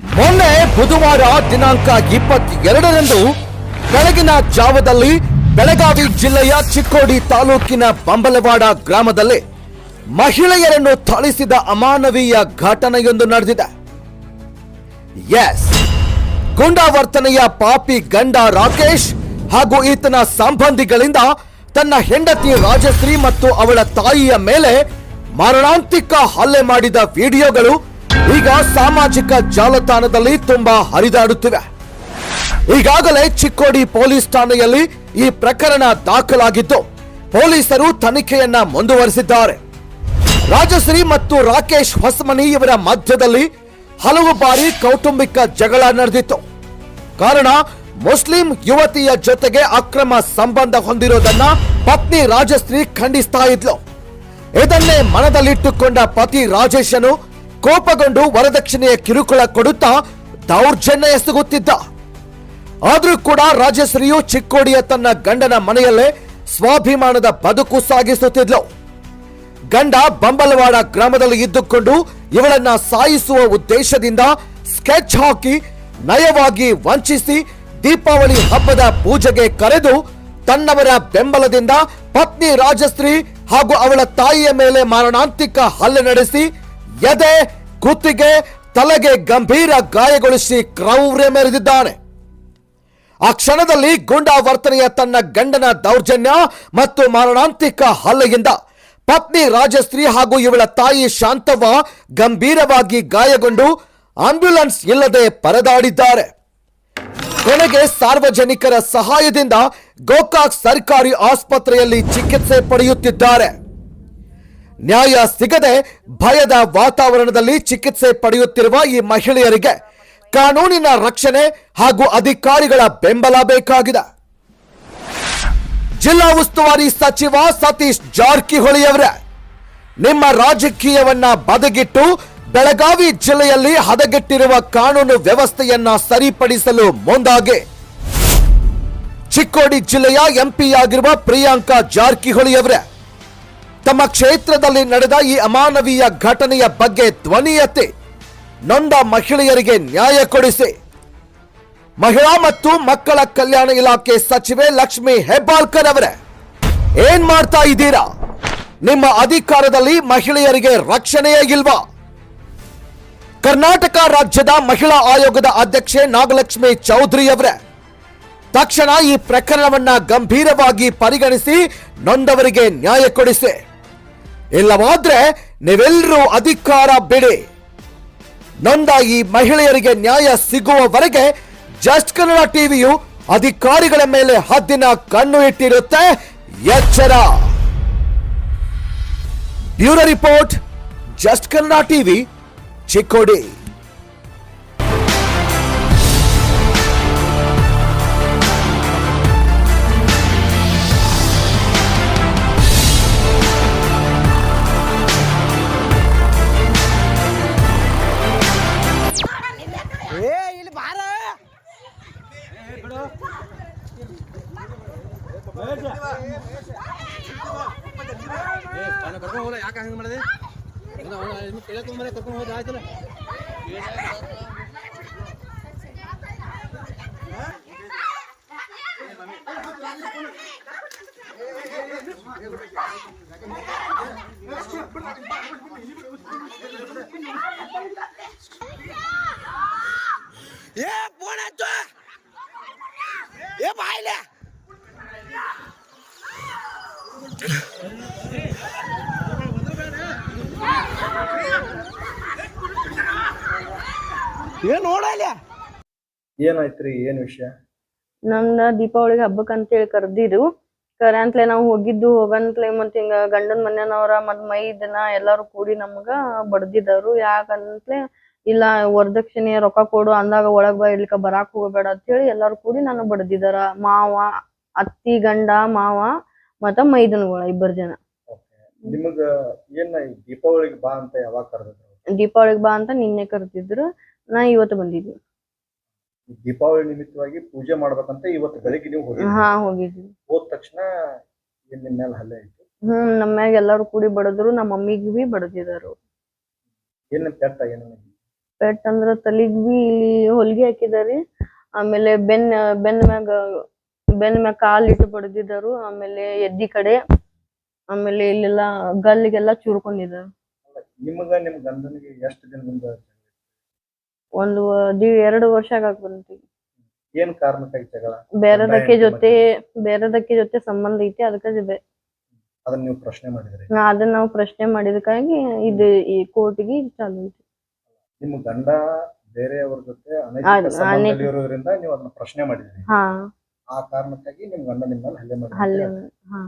ಮೊನ್ನೆ ಬುಧವಾರ ದಿನಾಂಕ ಇಪ್ಪತ್ತೆರಡರಂದು ಬೆಳಗಿನ ಜಾವದಲ್ಲಿ ಬೆಳಗಾವಿ ಜಿಲ್ಲೆಯ ಚಿಕ್ಕೋಡಿ ತಾಲೂಕಿನ ಬಂಬಲವಾಡ ಗ್ರಾಮದಲ್ಲಿ ಮಹಿಳೆಯರನ್ನು ಥಳಿಸಿದ ಅಮಾನವೀಯ ಘಟನೆಯೊಂದು ನಡೆದಿದೆ. ಎಸ್. ಗುಂಡಾವರ್ತನೆಯ ಪಾಪಿ ಗಂಡ ರಾಕೇಶ್ ಹಾಗೂ ಈತನ ಸಂಬಂಧಿಗಳಿಂದ ತನ್ನ ಹೆಂಡತಿ ರಾಜಶ್ರೀ ಮತ್ತು ಅವಳ ತಾಯಿಯ ಮೇಲೆ ಮಾರಣಾಂತಿಕ ಹಲ್ಲೆ ಮಾಡಿದ ವಿಡಿಯೋಗಳು ಈಗ ಸಾಮಾಜಿಕ ಜಾಲತಾಣದಲ್ಲಿ ತುಂಬಾ ಹರಿದಾಡುತ್ತಿವೆ. ಈಗಾಗಲೇ ಚಿಕ್ಕೋಡಿ ಪೊಲೀಸ್ ಠಾಣೆಯಲ್ಲಿ ಈ ಪ್ರಕರಣ ದಾಖಲಾಗಿದ್ದು, ಪೊಲೀಸರು ತನಿಖೆಯನ್ನ ಮುಂದುವರೆಸಿದ್ದಾರೆ. ರಾಜಶ್ರೀ ಮತ್ತು ರಾಕೇಶ್ ಹೊಸಮನಿ ಇವರ ಮಧ್ಯದಲ್ಲಿ ಹಲವು ಬಾರಿ ಕೌಟುಂಬಿಕ ಜಗಳ ನಡೆದಿತ್ತು. ಕಾರಣ, ಮುಸ್ಲಿಂ ಯುವತಿಯ ಜೊತೆಗೆ ಅಕ್ರಮ ಸಂಬಂಧ ಹೊಂದಿರೋದನ್ನ ಪತ್ನಿ ರಾಜಶ್ರೀ ಖಂಡಿಸ್ತಾ ಇದ್ಲು. ಇದನ್ನೇ ಮನದಲ್ಲಿಟ್ಟುಕೊಂಡ ಪತಿ ರಾಜೇಶನು ಕೋಪಗೊಂಡು ವರದಕ್ಷಿಣೆಯ ಕಿರುಕುಳ ಕೊಡುತ್ತಾ ದೌರ್ಜನ್ಯ ಎಸಗುತ್ತಿದ್ದ. ಆದರೂ ಕೂಡ ರಾಜಶ್ರೀಯು ಚಿಕ್ಕೋಡಿಯ ತನ್ನ ಗಂಡನ ಮನೆಯಲ್ಲೇ ಸ್ವಾಭಿಮಾನದ ಬದುಕು ಸಾಗಿಸುತ್ತಿದ್ಲು. ಗಂಡ ಬಂಬಲವಾಡ ಗ್ರಾಮದಲ್ಲಿ ಇದ್ದುಕೊಂಡು ಇವಳನ್ನ ಸಾಯಿಸುವ ಉದ್ದೇಶದಿಂದ ಸ್ಕೆಚ್ ಹಾಕಿ ನಯವಾಗಿ ವಂಚಿಸಿ ದೀಪಾವಳಿ ಹಬ್ಬದ ಪೂಜೆಗೆ ಕರೆದು ತನ್ನವರ ಬೆಂಬಲದಿಂದ ಪತ್ನಿ ರಾಜಶ್ರೀ ಹಾಗೂ ಅವಳ ತಾಯಿಯ ಮೇಲೆ ಮಾರಣಾಂತಿಕ ಹಲ್ಲೆ ನಡೆಸಿ ಎದೆ ಕುತ್ತಿಗೆ ತಲೆಗೆ ಗಂಭೀರ ಗಾಯಗೊಳಿಸಿ ಕ್ರೌರ್ಯ ಮೆರೆದಿದ್ದಾನೆ. ಆ ಕ್ಷಣದಲ್ಲಿ ಗೂಂಡಾವರ್ತನೆಯ ತನ್ನ ಗಂಡನ ದೌರ್ಜನ್ಯ ಮತ್ತು ಮಾರಣಾಂತಿಕ ಹಲ್ಲೆಯಿಂದ ಪತ್ನಿ ರಾಜಶ್ರೀ ಹಾಗೂ ಇವಳ ತಾಯಿ ಶಾಂತವ್ವ ಗಂಭೀರವಾಗಿ ಗಾಯಗೊಂಡು ಆಂಬ್ಯುಲೆನ್ಸ್ ಇಲ್ಲದೆ ಪರದಾಡಿದ್ದಾರೆ. ಕೊನೆಗೆ ಸಾರ್ವಜನಿಕರ ಸಹಾಯದಿಂದ ಗೋಕಾಕ್ ಸರ್ಕಾರಿ ಆಸ್ಪತ್ರೆಯಲ್ಲಿ ಚಿಕಿತ್ಸೆ ಪಡೆಯುತ್ತಿದ್ದಾರೆ. ನ್ಯಾಯ ಸಿಗದೆ ಭಯದ ವಾತಾವರಣದಲ್ಲಿ ಚಿಕಿತ್ಸೆ ಪಡೆಯುತ್ತಿರುವ ಈ ಮಹಿಳೆಯರಿಗೆ ಕಾನೂನಿನ ರಕ್ಷಣೆ ಹಾಗೂ ಅಧಿಕಾರಿಗಳ ಬೆಂಬಲ ಬೇಕಾಗಿದೆ. ಜಿಲ್ಲಾ ಉಸ್ತುವಾರಿ ಸಚಿವ ಸತೀಶ್ ಜಾರಕಿಹೊಳಿ ಅವರೇ, ನಿಮ್ಮ ರಾಜಕೀಯವನ್ನ ಬದಗಿಟ್ಟು ಬೆಳಗಾವಿ ಜಿಲ್ಲೆಯಲ್ಲಿ ಹದಗೆಟ್ಟಿರುವ ಕಾನೂನು ವ್ಯವಸ್ಥೆಯನ್ನ ಸರಿಪಡಿಸಲು ಮುಂದಾಗಿ. ಚಿಕ್ಕೋಡಿ ಜಿಲ್ಲೆಯ ಎಂಪಿಯಾಗಿರುವ ಪ್ರಿಯಾಂಕಾ ಜಾರಕಿಹೊಳಿ ಅವರೇ ತಮ್ಮ ಕ್ಷೇತ್ರದಲ್ಲಿ ನಡೆದ ಈ ಅಮಾನವೀಯ ಘಟನೆಯ ಬಗ್ಗೆ ಧ್ವನಿ ಎತ್ತಿ. ನೊಂದ ಮಹಿಳೆಯರಿಗೆ ನ್ಯಾಯ ಕೊಡಿಸಿ. ಮಹಿಳಾ ಮತ್ತು ಮಕ್ಕಳ ಕಲ್ಯಾಣ ಇಲಾಖೆ ಸಚಿವೆ ಲಕ್ಷ್ಮಿ ಹೆಬ್ಬಾಳ್ಕರ್ ಅವರೇ, ಏನ್ ಮಾಡ್ತಾ ಇದ್ದೀರಾ? ನಿಮ್ಮ ಅಧಿಕಾರದಲ್ಲಿ ಮಹಿಳೆಯರಿಗೆ ರಕ್ಷಣೆಯೇ ಇಲ್ವಾ? ಕರ್ನಾಟಕ ರಾಜ್ಯದ ಮಹಿಳಾ ಆಯೋಗದ ಅಧ್ಯಕ್ಷೆ ನಾಗಲಕ್ಷ್ಮಿ ಚೌಧರಿ ಅವರೇ, ತಕ್ಷಣ ಈ ಪ್ರಕರಣವನ್ನ ಗಂಭೀರವಾಗಿ ಪರಿಗಣಿಸಿ ನೊಂದವರಿಗೆ ನ್ಯಾಯ ಕೊಡಿಸಿ. ಇಲ್ಲವಾದ್ರೆ ನೀವೆಲ್ಲರೂ ಅಧಿಕಾರ ಬಿಡಿ. ನೊಂದ ಮಹಿಳೆಯರಿಗೆ ನ್ಯಾಯ ಸಿಗುವವರೆಗೆ ಜಸ್ಟ್ ಕನ್ನಡ ಟಿವಿಯು ಅಧಿಕಾರಿಗಳ ಮೇಲೆ ಹದ್ದಿನ ಕಣ್ಣು ಇಟ್ಟಿರುತ್ತೆ. ಎಚ್ಚರ. Bureau report, just Kannada TV, Chikkodi. ಕರ್ಕೊಂಡು ಹೋದ ಯಾಕೆ ಹಂಗೆ ಮಾಡಿದೆ? ಅವನ ಕರ್ಕೊಂಡು ಕರ್ಕೊಂಡು ಹೋದ ಆಯ್ತಲ್ಲ. ಹಚ್ಚು ಏ ಬಾಯ್ಲೆ ಏನ್ ನೋಡಲ್ಲ ಏನಾಯ್ತ್ರಿ ಏನ್ ವಿಷಯ? ನಮ್ದ ದೀಪಾವಳಿಗೆ ಹಬ್ಬಕ್ ಅಂತೇಳಿ ಕರ್ದಿದ್ರು. ಕರೆಂತ್ಲೆ ನಾವ್ ಹೋಗಿದ್ದು ಹೋಗಂತ್ಲೆ ಮತ್ ಹಿಂಗ ಗಂಡನ ಮನ್ಯಾನವ್ರ ಮತ್ ಮೈ ಇದನ್ನ ಎಲ್ಲಾರು ಕೂಡಿ ನಮ್ಗ ಬಡ್ದಿದರು ಯಾಕಂತ್ಲೆ ಇಲ್ಲ ವರದಕ್ಷಿಣೆ ರೊಕ್ಕ ಕೊಡು ಅಂದಾಗ ಒಳಗ್ ಬಾ ಇರ್ಲಿಕ್ಕ ಬರಾಕ್ ಅಂತ ಹೇಳಿ ಎಲ್ಲಾರು ಕೂಡಿ ನನ್ನ ಬಡದಿದಾರ. ಮಾವ ಅತ್ತಿ ಗಂಡ ಮಾವ ಮತ್ತ ಮೈದನ್ಗಳ ಇಬ್ಬರ್ ಜನ. ನಿಮಗ ಏನ್ ದೀಪಾವಳಿಗೆ ಬಾ ಅಂತ ಯಾವಾಗ ಕರೆದ್ರು ದೀಪಾವಳಿಗ್ ಬಾ ಅಂತ ನಿನ್ನೆ ಕರೆದಿದ್ರು. ನಾ ಇವತ್ತು ಬಂದಿದ್ವಿ. ದೀಪಾವಳಿ ನಿಮಿತ್ತವಾಗಿ ಪೂಜೆ ಮಾಡ್ಬೇಕಂತ ಇವತ್ತು ಬೆಳಿಗ್ಗೆ ನೀವು ಹಾ ಹೋಗಿದ್ವಿ. ಹೋದ ತಕ್ಷಣ ಏನ್ ನಿಮ್ ಮೇಲೆ ಹಲ್ಲೆ ಆಯ್ತು? ಹ್ಮ್ ನಮ್ಮ ಮ್ಯಾಗ ಎಲ್ಲಾರು ಕೂಡಿ ಬಡದ್ರು ನಮ್ಮ ಮಮ್ಮಿಗ್ ಬಿ ಬಡದಿದಾರು. ಏನ್ ಪೆಟ್ಟ ಏನ ಪೆಟ್ ಅಂದ್ರ ತಲಿಗ್ ಬಿ ಇಲ್ಲಿ ಹೊಲಿಗೆ ಹಾಕಿದಾರಿ. ಆಮೇಲೆ ಬೆನ್ ಬೆನ್ನ ಮ್ಯಾಗ ಬೆನ್ನ ಮ್ಯಾಗ ಕಾಲ್ ಇಟ್ಟು ಬಡ್ದಿದ್ದಾರು. ಆಮೇಲೆ ಎದ್ದಿ ಕಡೆ ಆಮೇಲೆ ಇಲ್ಲೆಲ್ಲ ಗಲ್ಲಿಗೆಲ್ಲ ಚೂರ್ಕೊಂಡಿದ ನಿಮಗ ನಿಮ್ ಗಂಡನಿಗೆ ಎಷ್ಟು ದಿನದಿಂದ ಒಂದು ಎರಡು ವರ್ಷ ಆಗಾಕ್ ಬಂತಿ ಏನ್ ಕಾರಣಕ್ಕಾಗಿ ಜಗಳ? ಬೇರೆದಕ್ಕೆ ಜೊತೆ ಬೇರೆದಕ್ಕೆ ಜೊತೆ ಸಂಬಂಧ ಐತಿ ಅದಕ್ಕೆ ಅದನ್ನ ನೀವು ಪ್ರಶ್ನೆ ಮಾಡಿದ್ರಿ? ಅದನ್ನ ನಾವು ಪ್ರಶ್ನೆ ಮಾಡಿದಕ್ಕಾಗಿ ಇದು ಈ ಕೋರ್ಟಿಗೆ ಚಾಲು ಐತಿ ನಿಮ್ಮ ಗಂಡ ಬೇರೆಯವ್ರ ಜೊತೆ ಅನೇಕ ಅನೈತಿಕ ನೀವು ಅದನ್ನ ಪ್ರಶ್ನೆ ಮಾಡಿದ್ರಿ. ಹಾ. ಆ ಕಾರಣಕ್ಕಾಗಿ ನಿಮ್ ಗಂಡ ನಿಮ್ಮ ಮೇಲೆ ಹಲ್ಲೆ ಹಲ್ಲೆ ಮಾಡಿ ಹಾ.